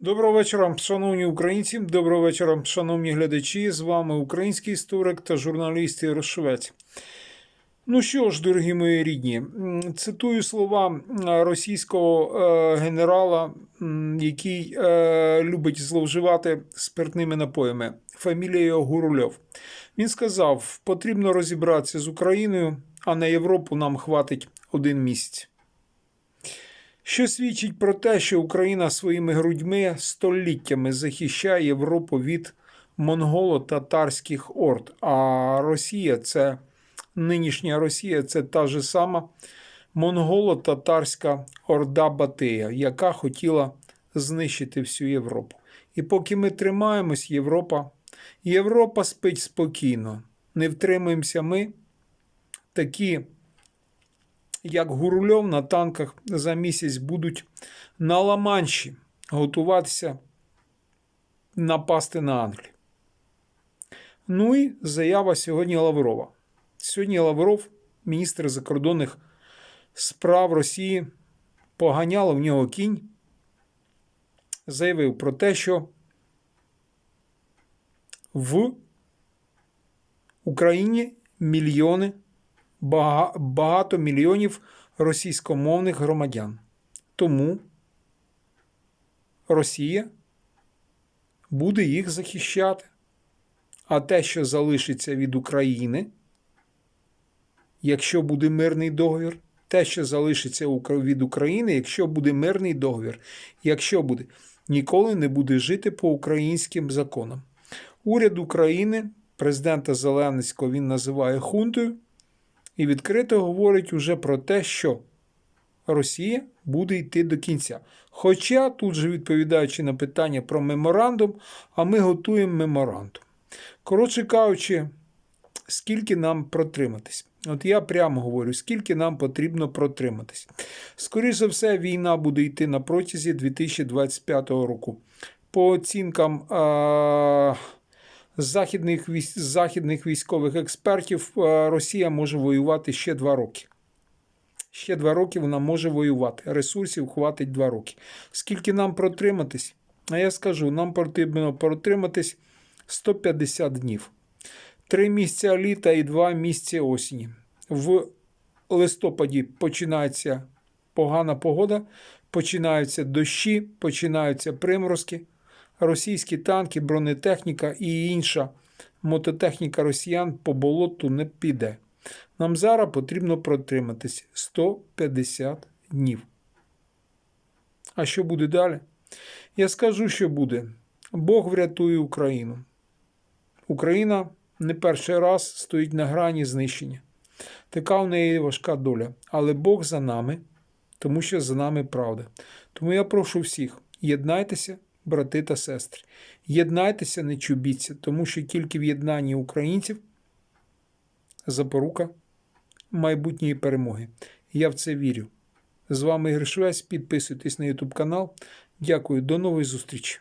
Доброго вечора, шановні українці. Доброго вечора, шановні глядачі. З вами український історик та журналіст Ярошовець. Ну що ж, дорогі мої рідні, цитую слова російського е, генерала, який е, любить зловживати спиртними напоями. Фамілія Гурульов. Він сказав: потрібно розібратися з Україною, а на Європу нам хватить один місяць що свідчить про те, що Україна своїми грудьми століттями захищає Європу від монголо-татарських орд. А Росія це нинішня Росія, це та ж сама монголо-татарська орда Батия, яка хотіла знищити всю Європу. І поки ми тримаємось, Європа, Європа спить спокійно. Не втримуємося ми, такі як Гурульов на танках за місяць будуть на Ла-Манші готуватися напасти на Англію. Ну і заява сьогодні Лаврова. Сьогодні Лавров, міністр закордонних справ Росії, поганяло в нього кінь, заявив про те, що в Україні мільйони багато мільйонів російськомовних громадян. Тому Росія буде їх захищати. А те, що залишиться від України, якщо буде мирний договір, те, що залишиться від України, якщо буде мирний договір, якщо буде, ніколи не буде жити по українським законам. Уряд України, президента Зеленського він називає хунтою, і відкрито говорить уже про те, що Росія буде йти до кінця. Хоча тут же відповідаючи на питання про меморандум, а ми готуємо меморандум. Коротше кажучи, скільки нам протриматись? От я прямо говорю, скільки нам потрібно протриматись. Скоріше за все, війна буде йти на протязі 2025 року. По оцінкам а, західних, західних військових експертів, Росія може воювати ще два роки. Ще два роки вона може воювати. Ресурсів хватить два роки. Скільки нам протриматись? А я скажу, нам потрібно протриматись 150 днів. Три місяця літа і два місяці осені. В листопаді починається погана погода, починаються дощі, починаються приморозки. Російські танки, бронетехніка і інша мототехніка росіян по болоту не піде. Нам зараз потрібно протриматись 150 днів. А що буде далі? Я скажу, що буде. Бог врятує Україну. Україна не перший раз стоїть на грані знищення. Така в неї важка доля. Але Бог за нами, тому що за нами правда. Тому я прошу всіх: єднайтеся, брати та сестри. Єднайтеся, не чубіться, тому що тільки в єднанні українців запорука майбутньої перемоги. Я в це вірю. З вами Ігор Швець. Підписуйтесь на YouTube канал. Дякую, до нової зустрічі.